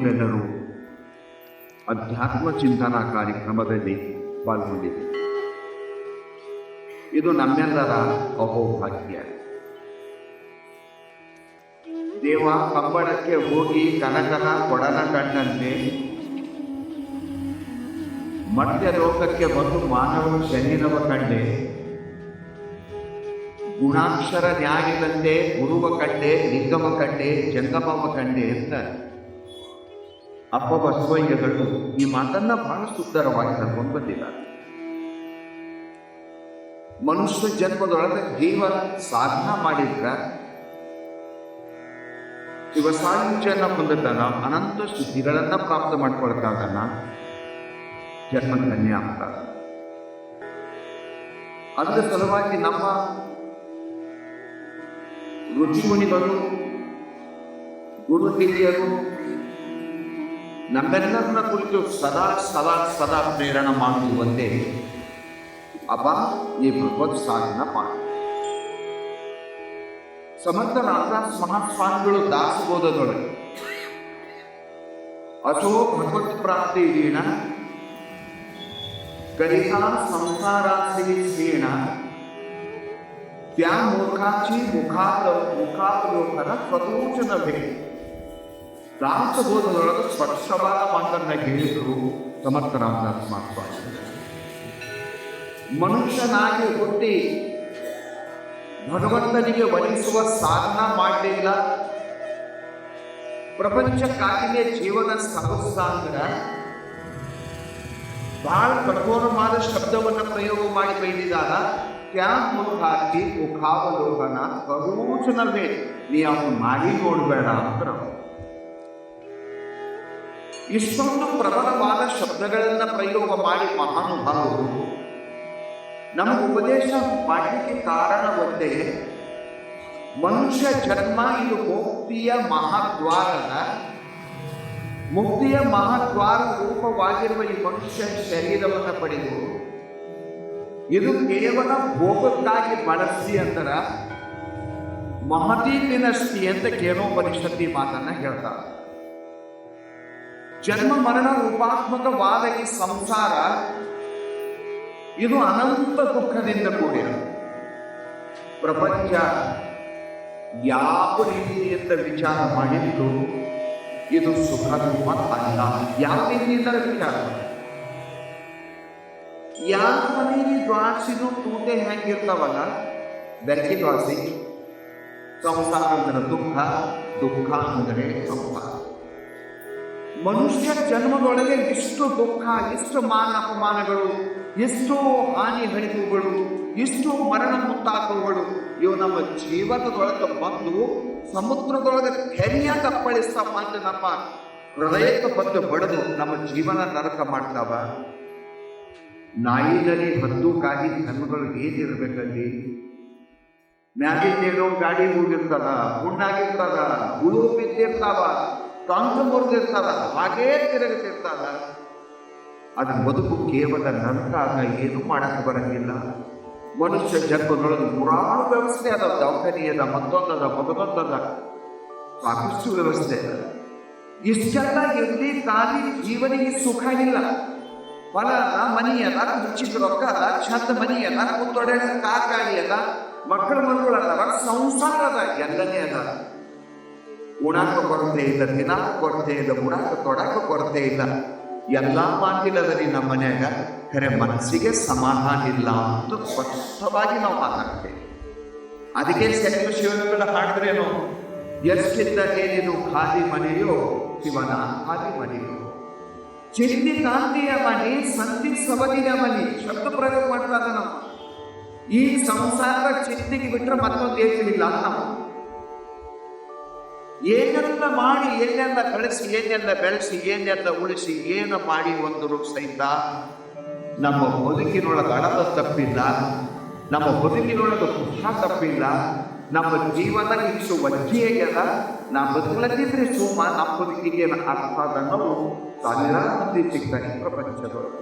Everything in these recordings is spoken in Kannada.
ನೀವೆಲ್ಲರೂ ಅಧ್ಯಾತ್ಮ ಚಿಂತನಾ ಕಾರ್ಯಕ್ರಮದಲ್ಲಿ ಪಾಲ್ಗೊಂಡಿದೆ ಇದು ನಮ್ಮೆಲ್ಲರ ಅಹೋಭಾಗ್ಯ. ದೇವ ಕಂಬಳಕ್ಕೆ ಹೋಗಿ ಕನಕನ ಕೊಡನ ಕಣ್ಣಂತೆ ಮಧ್ಯ ಲೋಕಕ್ಕೆ ಬಂದು ಮಾನವ ಶರೀರವ ಕಂಡೆ, ಗುಣಾಕ್ಷರ ನ್ಯಾಯದಂತೆ ಗುರುವ ಕಂಡೆ ಲಿಂಗಮ ಕಂಡೆ, ಜಂಗಮವ ಕಂಡೆ ಅಂತ ಅಪ್ಪ ಬಸವಯ್ಯಗಳು ಈ ಮಾತನ್ನ ಬಹಳ ಸುಂದರವಾಗಿ ಕರ್ಕೊಂಡು ಬಂದಿದ್ದಾರೆ ಮನುಷ್ಯ ಜನ್ಮದೊಳಗೆ ಜೀವ ಸಾಧನ ಮಾಡಿದ್ರ ಶಿವಸಾಯುಜ್ಯನ ಹೊಂದುತ್ತಾನ ಅನಂತ ಸಿದ್ಧಿಗಳನ್ನ ಪ್ರಾಪ್ತ ಮಾಡ್ಕೊಳ್ತಾ ಇದ್ದಾನ ಜನ್ಮ ಧನ್ಯ ಆಗ್ತಾರ ಅದರ ಸಲುವಾಗಿ ನಮ್ಮ ರುಚಿಮುನಿಗಳು, ಗುರು ಹಿರಿಯರು ನಮ್ಮೆಲ್ಲರನ್ನ ಕುರಿತು ಸದಾ ಸದಾ ಸದಾ ಪ್ರೇರಣೆ ಮಾಡುವಂತೆ ಅಪ್ಪ ಈ ಭಗವತ್ ಸಾಧನ ಮಾಡಿ ಸಮರ್ಥ ನಾಗರಾಜ್ ಮಹಾಸ್ವಾಮಿಗಳು ದಾಸಬೋಧದೊಳಗೆ ಅಥೋ ಭಗವತ್ ಪ್ರಾಪ್ತಿ ವೀಣ ಕರಿಹಾ ಸಂಸಾರಾಸಿ ಕ್ಷೀಣ त्या मूर्खाची मुखात ಮುಖಾವಲೋಕನ ಸ್ವತೋಚನವೇ ದಾಸಬೋಧದೊಳಗೆ ಸ್ವಚ್ಛವಾದ ಮಾತನ್ನ ಹೇಳಿದರು ಸಮರ್ಥ ರಾಮದಾಸ ಮಹಾಸ್ವಾಮಿ ಮನುಷ್ಯನಾಗಿ ಹುಟ್ಟಿ ಭಗವಂತನಿಗೆ ವಹಿಸುವ ಸಾಧನ ಮಾಡಲಿಲ್ಲ. ಪ್ರಪಂಚಕ್ಕಾಗಿಯೇ ಜೀವನ ಸಾಗಿಸ್ತಾಂದ್ರ ಬಹಳ ಕಠೋರವಾದ ಶಬ್ದವನ್ನು ಪ್ರಯೋಗ ಮಾಡಿ ಬೈದಿದ್ದಾರ. ಕ್ಯಾ ಮುಖಾತಿ ಮುಖಾವಲೋಕನ ಕರೋಚನವೇ ನೀ ಅವನು ಮಾಡಿ ನೋಡಬೇಡ ಅಂತ ಇಷ್ಟೊಂದು ಪ್ರಬಲವಾದ ಶಬ್ದಗಳನ್ನ ಪ್ರಯೋಗ ಮಾಡಿ ಮಹಾನುಭಾವರು. ನಮ್ಮ ಉಪದೇಶ ಮಾಡಲಿಕ್ಕೆ ಕಾರಣ ಮನುಷ್ಯ ಜನ್ಮ ಇದು ಮುಕ್ತಿಯ ಮಹಾದ್ವಾರದ, ಮುಕ್ತಿಯ ಮಹಾದ್ವಾರ ರೂಪವಾಗಿರುವ ಈ ಮನುಷ್ಯ ಶರೀರವನ್ನು ಪಡೆದು, ಇದು ಕೇವಲ ಭೋಗಕ್ಕಾಗಿ ಬಳಸಿ ಅಂತರ ಮಹತಿ ವಿನಷ್ಟಿ ಅಂತ ಕೇನೋಪನಿಷತ್ತಿ ಮಾತನ್ನ ಹೇಳ್ತಾರೆ. ಜನ್ಮ ಮರಣ ರೂಪಾತ್ಮಕವಾದ ಈ ಸಂಸಾರ ಇದು ಅನಂತ ದುಃಖದಿಂದ ಕೂಡಿದೆ. ಪ್ರಪಂಚ ಯಾವ ರೀತಿಯಿಂದ ವಿಚಾರ ಮಾಡಿದ್ದು, ಇದು ಸುಖ ಅಲ್ಲ. ಯಾವ ರೀತಿಯಿಂದ ವಿಚಾರ ಯಾವ ಮನೆಯಲ್ಲಿ ದ್ವಾಸಿದು ತೂಟೆ ಹೆಂಗಿರ್ತಾವಲ್ಲ? ಬೆರಕೆ ದ್ವಾಸಿ, ಸಂಸಾರ ಅಂದರೆ ದುಃಖ ದುಃಖ ಅಂದರೆ ಸಂಸಾರ. ಮನುಷ್ಯ ಜನ್ಮದೊಳಗೆ ಎಷ್ಟು ದುಃಖ ಎಷ್ಟು ಮಾನ ಅಪಮಾನಗಳು, ಎಷ್ಟೋ ಹಾನಿ ಹಣಿವುಗಳು ಇಷ್ಟು ಮರಣ ಮುಂತಾದವುಗಳು ಇವು ನಮ್ಮ ಜೀವನದೊಳಗೆ ಬಂದು ಸಮುದ್ರದೊಳಗೆ ಕೆರಿಯ ತಪ್ಪಳಿಸ್ತಪ್ಪ ಅಂತ ನಮ್ಮ ಹೃದಯಕ್ಕೆ ಬಂದು ಬಡದು ನಮ್ಮ ಜೀವನ ನರಕ ಮಾಡ್ತಾವ. ನಾಯಿನಲ್ಲಿ ಹದ್ದು ಕಾಯಿ ಕಣ್ಣುಗಳು ಏನಿರ್ಬೇಕಲ್ಲಿ? ಮ್ಯಾಗಿನೇನೋ ಗಾಡಿ ಹೋಗಿರ್ತದ ಹುಣ್ಣಾಗಿರ್ತದ ಹುಳು ಬಿದ್ದಿರ್ತಾವ. ಕಾಂತು ಮುರಿದಿರ್ತಾರ ಹಾಗೇ ತಿರುಗುತ್ತಿರ್ತಾರ ಅದ್ರ ಬದುಕು ಕೇವಲ ನಂತರ ಏನು ಮಾಡಕ್ಕೆ ಬರಂಗಿಲ್ಲ. ಮನುಷ್ಯ ಜನ್ಮದೊಳಗೆ ನೂರಾರು ವ್ಯವಸ್ಥೆ ಅದ ದವಾಖಾನೆ ಅದ ಮತ್ತೊಂದದ. ಮಗದೊಂದದ ಸಾಕಷ್ಟು ವ್ಯವಸ್ಥೆ ಅದ. ಇಷ್ಟೆಲ್ಲ ಎಲ್ಲಿ ತಾಲಿ ಜೀವನಿಗೆ ಸುಖ ಇಲ್ಲ. ಫಲ ಅದ, ಮನಿ ಅದ ಮುಚ್ಚಿದ ರೊಕ್ಕ ಅದ ಚಂದ ಮನಿ ಅದ ಕುತ್ತೊಡೆ ಕಾರ್ ಗಾಡಿ ಅದ, ಮಕ್ಕಳ ಮಕ್ಕಳು ಸಂಸಾರದ ಎಲ್ಲನೇ ಅದ. ಉಣಾಕ ಕೊರತೆ ಇಲ್ಲ, ತಿನ್ನಾಕ ಕೊರತೆ ಇಲ್ಲ, ಉಣಾಕ ತೊಡಾಕ ಕೊರತೆ ಇಲ್ಲ. ಎಲ್ಲ ಮಾತಿಲ್ಲದರಿ ನಮ್ಮ ಮನ್ಯಾಗ ಖರೆ ಮನಸ್ಸಿಗೆ ಸಮಾಧಾನ ಇಲ್ಲ ಅಂತ ಸ್ಪಷ್ಟವಾಗಿ ನಾವು ಮಾತಾಡ್ತೇವೆ. ಅದಕ್ಕೆ ಸೆಂಟ್ರ ಶಿವನಗಳ ಹಾಡಿದ್ರೇನು? ಎಷ್ಟಿದ್ದ ಏನೇನು ಖಾಲಿ ಮನೆಯೋ, ಶಿವನ ಖಾಲಿ ಮನೆಯೋ. ಚಿಂತಿ ಕಾಂತಿಯ ಮನೆ ಸಂತಿ ಸವದಿಯ ಮನೆ ಶಬ್ದ ಪ್ರಯೋಗ ಮಾಡ್ತಾರೆ ನಾವು ಈ ಸಂಸಾರ ಚಿಂತೆಗೆ ಬಿಟ್ಟರೆ ಮತ್ತೊಂದು ಏನಿಲ್ಲ ನಾವು. ಏನೆಲ್ಲ ಮಾಡಿ, ಏನೆಲ್ಲ ಕಳಿಸಿ, ಏನೆಲ್ಲ ಬೆಳೆಸಿ, ಏನೆಲ್ಲ ಉಳಿಸಿ, ಏನು ಮಾಡಿ ಒಂದು ಸಹಿತ ನಮ್ಮ ಬದುಕಿನೊಳಗೆ ಅಳದ ತಪ್ಪಿಲ್ಲ, ನಮ್ಮ ಬದುಕಿನೊಳಗೆ ಸುಖ ತಪ್ಪಿಲ್ಲ, ನಮ್ಮ ಜೀವನ ಇಷ್ಟು ವಜ್ಜಿಯಾಗ್ಯದ ನಾ ಬದುಕಲದಿದ್ರೆ ಸುಮ್ಮ, ನಮ್ಮ ಬದುಕಿಗೆ ಅರ್ಥ ಅನ್ನೋದು ಸಾವಿರಾರು ಮಂದಿ ಸಿಗ್ತಾರೆ ಪ್ರಪಂಚದೊಳಗೆ.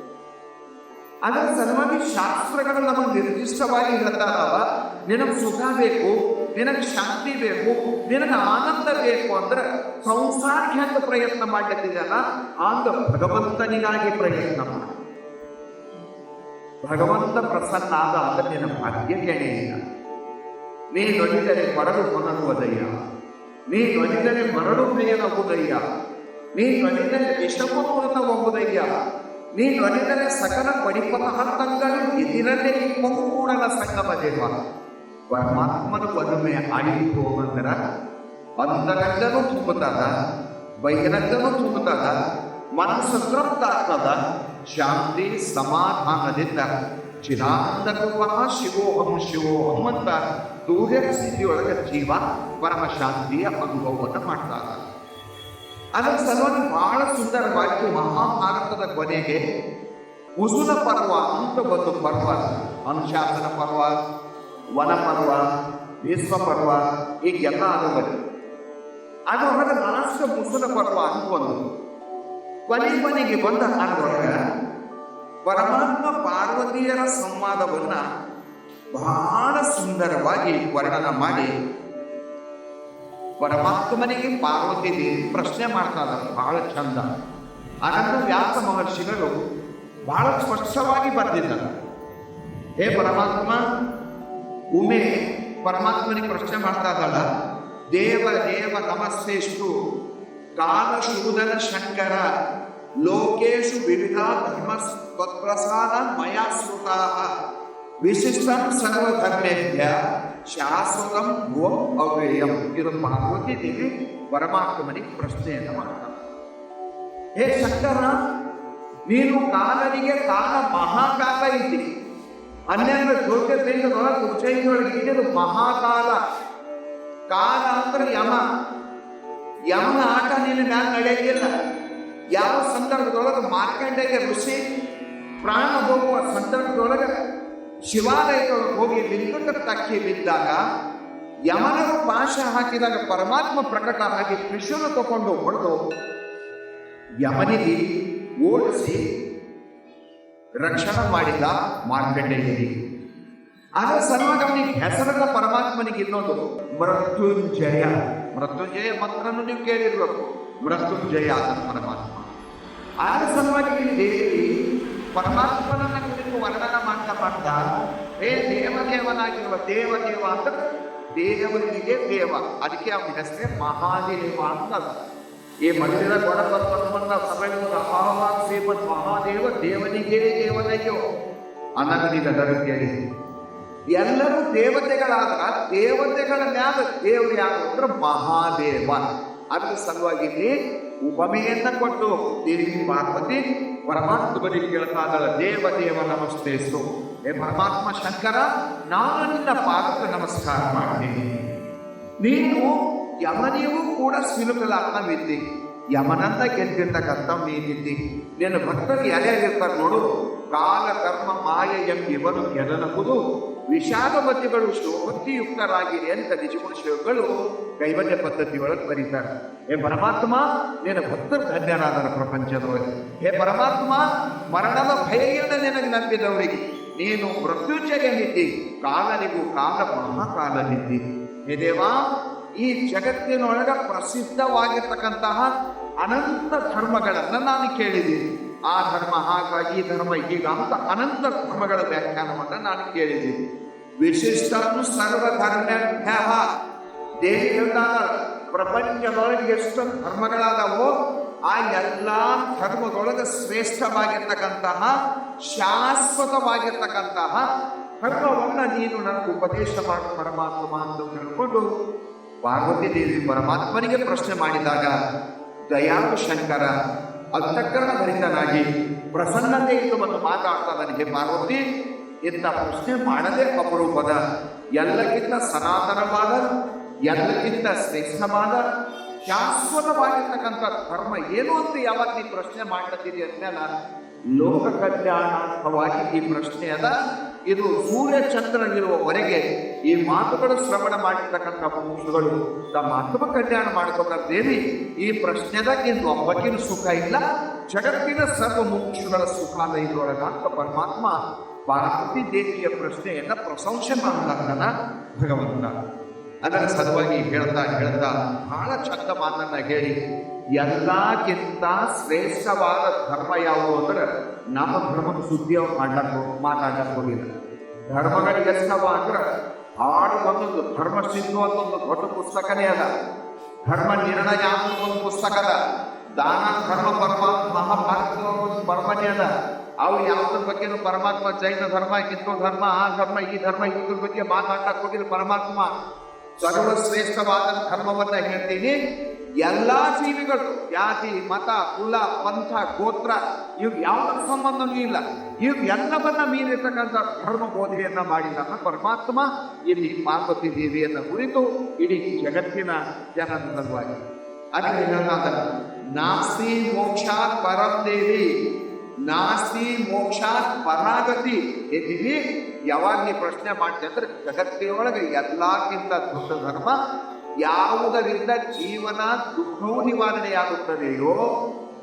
ಅದರ ಸಲುವಾಗಿ ಶಾಸ್ತ್ರಗಳು ನಮಗೆ ನಿರ್ದಿಷ್ಟವಾಗಿ ಹೇಳ್ತಾರವ ನಿನಗೆ ಸುಖ ಬೇಕು ನಿನಗೆ ಶಾಂತಿ ಬೇಕು, ನಿನಗೆ ಆನಂದ ಬೇಕು ಅಂದ್ರೆ ಸಂಸಾರಕ್ಕೆ ಅಂತ ಪ್ರಯತ್ನ ಮಾಡ್ಲಿಕ್ಕಿದೆಯಲ್ಲ ಆಗ ಭಗವಂತನಿಗಾಗಿ ಪ್ರಯತ್ನ ಮಾಡ. ಭಗವಂತ ಪ್ರಸನ್ನ ಆದ ಅಂದ್ರೆ ನಿನ್ನ ಭಾಗ್ಯ ಕೆಣೆಯಿಲ್ಲ. ನೀ ನೊಡಿದರೆ ಮರಳು ಹೊನರುವುದಯ್ಯ ನೀ ನೊಡಿದರೆ ಮರಳು ಮೇಯನವುದಯ್ಯ ನೀ ನೊಡಿದರೆ ಹೋಗುವುದಯ್ಯ ನೀ ನೊಡಿದರೆ ಸಕಲ ಪರಿಪಥಹಂತಗಳು ಇದಿರಲೇ ಕೂಡಲ ಸಂಗಮ ದೇವ. ಪರಮಾತ್ಮನ ಒಲುಮೆ ಆಯಿತು ಅಂದ್ರೆ ಅಂತರಂಗನೂ ತುಂಬುತ್ತದ, ಬಹಿರಂಗನೂ ತುಂಬುತ್ತದ, ಮನಸ್ಸು ತೃಪ್ತ ಆಗ್ತದ, ಶಾಂತಿ ಸಮಾಧಾನದಿಂದ ಚಿದಾನಂದ ರೂಪಃ ಶಿವೋಹಂ ಶಿವೋಹಂ ಅಂತ ದೂರ ಸ್ಥಿತಿಯೊಳಗೆ ಜೀವ ಪರಮ ಶಾಂತಿಯ ಅನುಭವವನ್ನು ಮಾಡ್ತಾರ. ಅದರ ಸಲುವಾಗಿ ಬಹಳ ಸುಂದರವಾಗಿ ಮಹಾಭಾರತದ ಕೊನೆಗೆ ಉಸುನ ಪರ್ವ ಅಂತ ಒಂದು ಪರ್ವ, ಅನುಶಾಸನ ಪರ್ವ ವನ ಪರ್ವ ವಿಶ್ವ ಪರ್ವ ಹೀಗೆಲ್ಲ ಅನುಭವ ಅದು ಹೊರಗೆ ಲಾಸ್ಟ್ ಮುಸುಲ ಪರ್ವ ಅಂತ ಒಂದು. ಕೊನೆ ಕೊನೆಗೆ ಬಂದ ಹಾಡೊಳಗ ಪರಮಾತ್ಮ ಪಾರ್ವತಿಯರ ಸಂವಾದವನ್ನ ಬಹಳ ಸುಂದರವಾಗಿ ವರ್ಣನ ಮಾಡಿ. ಪರಮಾತ್ಮನಿಗೆ ಪಾರ್ವತಿ ಪ್ರಶ್ನೆ ಮಾಡ್ತಾರೆ ಬಹಳ ಚಂದ. ಅನಂತ ವ್ಯಾಸ ಮಹರ್ಷಿಗಳು ಬಹಳ ಸ್ಪಷ್ಟವಾಗಿ ಬರೆದಿದ್ದಾರೆ. ಹೇ ಪರಮಾತ್ಮ ಉಮೆ ಪರಮಾತ್ಮನಿಗೆ ಪ್ರಶ್ನೆ ಮಾಡ್ತಾ ಇದ್ದಾಳ ದೇವ ದೇವ ನಮಸ್ತೆಷ್ಟು ಕಾಲ ಶೂದನ ಶಂಕರ ಲೋಕೇಶು ವಿವಿಧ ಧರ್ಮ ಪ್ರಸಾದ ಮಯಾ ಶ್ರುತಾ ವಿಶಿಷ್ಟಂ ಸರ್ವಧರ್ಮೇಭ್ಯ ಶಾಶ್ವತಂ ಓಂ ಅವ್ಯಯಂ ಇದು ಪಾರ್ವತಿ ದೇವಿ ಪರಮಾತ್ಮನಿಗೆ ಪ್ರಶ್ನೆಯನ್ನು ಮಾಡ್ತಾರೆ ಹೇ ಶಂಕರ ನೀನು ಕಾಲನಿಗೆ ಕಾಲ ಮಹಾಕಾಲ ಇದ್ದಿ ಹನ್ನೆರಡು ಜ್ಯೋತಿರ್ಲಿಂಗದೊಳಗೆ ಉಜ್ಜಯಿನಿಯೊಳಗೆ ಇದ್ದಿದ್ದು ಮಹಾಕಾಲ. ಕಾಲ ಅಂದ್ರೆ ಯಮ. ಯಮನ ಆಟ ನಿನ್ನ ನಾನು ನಡೆಯಲಿಲ್ಲ ಯಾವ ಸಂದರ್ಭದೊಳಗೆ ಮಾರ್ಕಂಡೆಗೆ ಋಷಿ ಪ್ರಾಣ ಹೋಗುವ ಸಂದರ್ಭದೊಳಗೆ ಶಿವಾಲಯದೊಳಗೆ ಹೋಗಿ ಲಿಂಗಕ್ಕೆ ತಕ್ಕಿ ಬಿದ್ದಾಗ ಯಮನರು ಪಾಶ ಹಾಕಿದಾಗ ಪರಮಾತ್ಮ ಪ್ರಕಟ ಆಗಿ ತ್ರಿಶೂಲ ತಗೊಂಡು ಹೊಡೆದು ಯಮನಿಗೆ ಓಡಿಸಿ ರಕ್ಷಣೆ ಮಾಡಿದ ಮಾರ್ಕಂಡೇಯನಿಗೆ ಆದರೆ ಅವನಿಗೆ ಹೆಸರದ ಪರಮಾತ್ಮನಿಗೆ ಇನ್ನೊಂದು ಮೃತ್ಯುಂಜಯ. ಮೃತ್ಯುಂಜಯ ಮಂತ್ರನು ನೀವು ಕೇಳಿರ್ಬೇಕು. ಮೃತ್ಯುಂಜಯ ಆದ ಪರಮಾತ್ಮ. ಆದ ಸಲುವಾಗಿ ದೇವಿ ಪರಮಾತ್ಮನನ್ನ ಕುರಿತು ವರ್ಣನ ಮಾಡ್ತಾ ಮಾಡ್ತಾ ಹೇ ದೇವದೇವನಾಗಿರುವ ದೇವದೇವ ಅಂತ ದೇವನಿಗೆ ದೇವ. ಅದಕ್ಕೆ ಅವನ ಹೆಸರೇ ಮಹಾದೇವ ಅಂತ. ಈ ಮಂದಿರ ಗೊಡಬರ್ಮನ್ನ ಸಭೆಗಳು ಅಹವಾನ್ ಶ್ರೀಮದ್ ಮಹಾದೇವ ದೇವನಿಗೆ ದೇವನಯ್ಯೋ ಅನಗಣಿತ ಕೇಳಿ ಎಲ್ಲರೂ ದೇವತೆಗಳಾದ ದೇವತೆಗಳ ಮ್ಯಾಲ ದೇವರು ಯಾರು ಮಹಾದೇವ. ಅದ್ರ ಸಲುವಾಗಿ ಉಪಮೆಯನ್ನ ಕೊಟ್ಟು ದೇವಿ ಪಾರ್ವತಿ ಪರಮಾತ್ಮನಿಗೆ ಕೇಳ್ತಾ ಇದ್ದಾಳೆ ದೇವ ದೇವ ನಮಸ್ತೇಸು ಹೇ ಪರಮಾತ್ಮ ಶಂಕರ, ನಾನು ನಿನ್ನ ಪಾದಕ್ಕೆ ನಮಸ್ಕಾರ ಮಾಡ್ತೀನಿ. ನೀನು ಯಮನಿಗೂ ಕೂಡ ಸಿಲುಕಲಾಗ್ನವಿದ್ದಿ ಯಮನನ್ನ ಗೆದ್ದಿರ್ತಕ್ಕಂಥ ಮೀನಿದ್ದಿ ನಿನ್ನ ಭಕ್ತರು ಯಾರ್ಯಾರಿರ್ತಾರೆ ನೋಡು. ಕಾಲ ಕರ್ಮ ಮಾಯ ಇವನು ಗೆಲ್ಲನಬಹುದು ವಿಷಾದಮತಿಗಳು ಶೋಭಕ್ತಿಯುಕ್ತರಾಗಿರಿ ಅಂತ ನಿಜಗುಣ ಶಿವಗಳು ಕೈವಲ್ಯ ಪದ್ಧತಿ ಒಳಗೆ ಬರೀತಾರೆ. ಹೇ ಪರಮಾತ್ಮ, ನಿನ್ನ ಭಕ್ತರು ಧನ್ಯರಾದರ ಪ್ರಪಂಚದವರು. ಹೇ ಪರಮಾತ್ಮ, ಮರಣದ ಭಯದಿಂದ ನಿನಗೆ ನಂಬಿದವರಿಗೆ ನೀನು ಮೃತ್ಯುಂಜಯನಿದ್ದಿ. ಕಾಲನಿಗೂ ಕಾಲ, ಮಹಾಕಾಲನಿದ್ದಿ. ಹೇ ದೇವಾ ಈ ಜಗತ್ತಿನೊಳಗೆ ಪ್ರಸಿದ್ಧವಾಗಿರ್ತಕ್ಕಂತಹ ಅನಂತ ಧರ್ಮಗಳನ್ನು ನಾನು ಕೇಳಿದ್ದೀನಿ. ಆ ಧರ್ಮ ಹಾಗ ಈ ಧರ್ಮ ಈಗ ಅಂತ ಅನಂತ ಧರ್ಮಗಳ ವ್ಯಾಖ್ಯಾನವನ್ನು ನಾನು ಕೇಳಿದ್ದೀನಿ. ವಿಶಿಷ್ಟನು ಸರ್ವಧರ್ಮ್ಯಭ್ಯ ದೇವಿ ಹೇಳ್ತಾಳ ಪ್ರಪಂಚದೊಳಗೆ ಎಷ್ಟು ಧರ್ಮಗಳಾದವೋ ಆ ಎಲ್ಲ ಧರ್ಮದೊಳಗೆ ಶ್ರೇಷ್ಠವಾಗಿರ್ತಕ್ಕಂತಹ, ಶಾಶ್ವತವಾಗಿರ್ತಕ್ಕಂತಹ ಧರ್ಮವನ್ನು ನೀನು ನನಗೆ ಉಪದೇಶ ಮಾಡು ಪರಮಾತ್ಮ ಅಂತ ಹೇಳ್ಕೊಂಡು ಪಾರ್ವತಿ ದೇವಿ ಪರಮಾತ್ಮನಿಗೆ ಪ್ರಶ್ನೆ ಮಾಡಿದಾಗ ದಯಾಳು ಶಂಕರ ಅಂತಃಕರಣ ಭರಿತನಾಗಿ ಪ್ರಸನ್ನತೆಯಿಂದ ಒಂದು ಮಾತಾಡ್ತಾ ನನಗೆ ಪಾರ್ವತಿ, ಇಂಥ ಪ್ರಶ್ನೆ ಮಾಡದೆ ಅಪರೂಪದ, ಎಲ್ಲಕ್ಕಿಂತ ಸನಾತನವಾದ, ಎಲ್ಲಕ್ಕಿಂತ ಶ್ರೇಷ್ಠವಾದ, ಶಾಶ್ವತವಾಗಿರ್ತಕ್ಕಂಥ ಧರ್ಮ ಏನು ಅಂತ ಯಾವಾಗ ನೀ ಪ್ರಶ್ನೆ ಮಾಡ್ತೀರಿ ಅಂದ್ಮೇಲೆ ಲೋಕ ಕಲ್ಯಾಣಾರ್ಥವಾಗಿ ಈ ಪ್ರಶ್ನೆ ಅದ ಇದು ಸೂರ್ಯ ಚಂದ್ರನಿರುವವರೆಗೆ ಈ ಮಾತುಗಳು ಶ್ರವಣ ಮಾಡಿರ್ತಕ್ಕಂಥ ಪುರುಷಗಳು ತಮ್ಮ ಆತ್ಮ ಕಲ್ಯಾಣ ಮಾಡಿಕೊಂಡ ದೇವಿ, ಈ ಪ್ರಶ್ನೆದಾಗ ಇಂದು ಒಬ್ಬಕಿನ ಸುಖ ಇಲ್ಲ. ಜಗತ್ತಿನ ಸರ್ವ ಮುಖ್ಯಗಳ ಸುಖ ಇದ್ರೊಳಗ ಅಂತ ಪರಮಾತ್ಮ ಪಾರ್ವತಿ ದೇವಿಯ ಪ್ರಶ್ನೆಯನ್ನ ಪ್ರಶಂಸೆ ಮಾಡ್ತಾನ ಭಗವಂತ. ಅದರ ಸಲುವಾಗಿ ಹೇಳ್ತಾ ಹೇಳ್ತಾ ಬಹಳ ಚಂದ ಮಾತನ್ನ ಹೇಳಿ, ಎಲ್ಲಕ್ಕಿಂತ ಶ್ರೇಷ್ಠವಾದ ಧರ್ಮ ಯಾವುದು ಅಂದ್ರೆ ನಮ್ಮ ಧರ್ಮದ ಸುದ್ದಿ ಅವ್ರು ಮಾಡ್ಲಕ್ ಮಾತಾಡಕ್ ಧರ್ಮಗಳಿಗೆ ಎಷ್ಟವ ಅಂದ್ರೆ ಆರು ಒಂದೊಂದು ಧರ್ಮ ಸಿಂಧು ಅಂತ ಒಂದು ದೊಡ್ಡ ಪುಸ್ತಕನೇ ಅದ. ಧರ್ಮ ನಿರ್ಣಯ ಅಂತ ಒಂದು ಪುಸ್ತಕ ಅದ. ದಾನ, ಧರ್ಮ, ಪರಮಾತ್ಮ ಮಹಾಭಾರತದ ಒಂದು ಪರಮನೇ ಅದ. ಅವು ಯಾವುದ್ರ ಬಗ್ಗೆನೂ ಪರಮಾತ್ಮ ಜೈನ ಧರ್ಮ, ಹಿಂದೂ ಧರ್ಮ, ಆ ಧರ್ಮ, ಈ ಧರ್ಮ, ಇದ್ರ ಬಗ್ಗೆ ಮಾತಾಡಕ್ ಹೋಗಿಲ್ಲ ಪರಮಾತ್ಮ. ಸರ್ವಶ್ರೇಷ್ಠವಾದ ಧರ್ಮವನ್ನ ಹೇಳ್ತೀನಿ. ಎಲ್ಲಾ ಜೀವಿಗಳು, ಜಾತಿ, ಮತ, ಕುಲ, ಪಂಥ, ಗೋತ್ರ ಇವ್ ಯಾವುದಕ್ಕೂ ಸಂಬಂಧನೂ ಇಲ್ಲ. ಇವ್ ಎಲ್ಲವನ್ನ ಮೀರಿರ್ತಕ್ಕಂಥ ಧರ್ಮ ಬೋಧನೆಯನ್ನ ಮಾಡಿದ ಪರಮಾತ್ಮ ಇಲ್ಲಿ ಪಾರ್ವತಿ ದೇವಿಯನ್ನ ಕುರಿತು ಇಡೀ ಜಗತ್ತಿನ ಜನರ ಸಲುವಾಗಿ ಅದರಿಂದ ನಾಸ್ತಿ ಮೋಕ್ಷಾತ್ ಪರಂ ದೇವಿ, ನಾಸ್ತಿ ಮೋಕ್ಷಾತ್ ಪರಾಗತಿ. ಎದಿವಿ ಯಾವಾಗ ನೀ ಪ್ರಶ್ನೆ ಮಾಡ್ತೀಯ ಅಂದ್ರೆ ಜಗತ್ತಿನೊಳಗೆ ಎಲ್ಲಕ್ಕಿಂತ ದೊಡ್ಡ ಧರ್ಮ ಯಾವುದರಿಂದ ಜೀವನ ದುಃಖವು ನಿವಾರಣೆಯಾಗುತ್ತದೆಯೋ,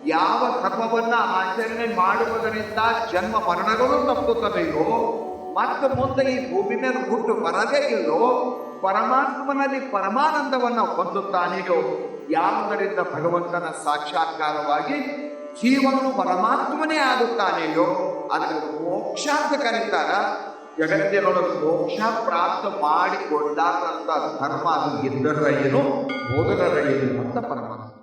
ಯಾವ ಧರ್ಮವನ್ನು ಆಚರಣೆ ಮಾಡುವುದರಿಂದ ಜನ್ಮ ಮರಣಗಳು ತಪ್ಪುತ್ತದೆಯೋ, ಮತ್ತು ಮುಂದೆ ಈ ಭೂಮಿ ಮೇಲೆ ಹುಟ್ಟು ಬರದೇ ಇಲ್ಲೋ, ಪರಮಾತ್ಮನಲ್ಲಿ ಪರಮಾನಂದವನ್ನ ಹೊಂದುತ್ತಾನೆಯೋ, ಯಾವುದರಿಂದ ಭಗವಂತನ ಸಾಕ್ಷಾತ್ಕಾರವಾಗಿ ಜೀವನು ಪರಮಾತ್ಮನೇ ಆಗುತ್ತಾನೆಯೋ, ಅದನ್ನು ಮೋಕ್ಷ ಕರೀತಾರ ಜಗತ್ತಿನೊಳಗೆ ಮೋಕ್ಷ ಪ್ರಾಪ್ತ ಮಾಡಿಕೊಂಡಾರಂತ ಧರ್ಮ ಅದು ಇದ್ದರ ಏನು ಬೋಧನರ ಏನು ಅಂತ ಪರಮಾತ್ಮ.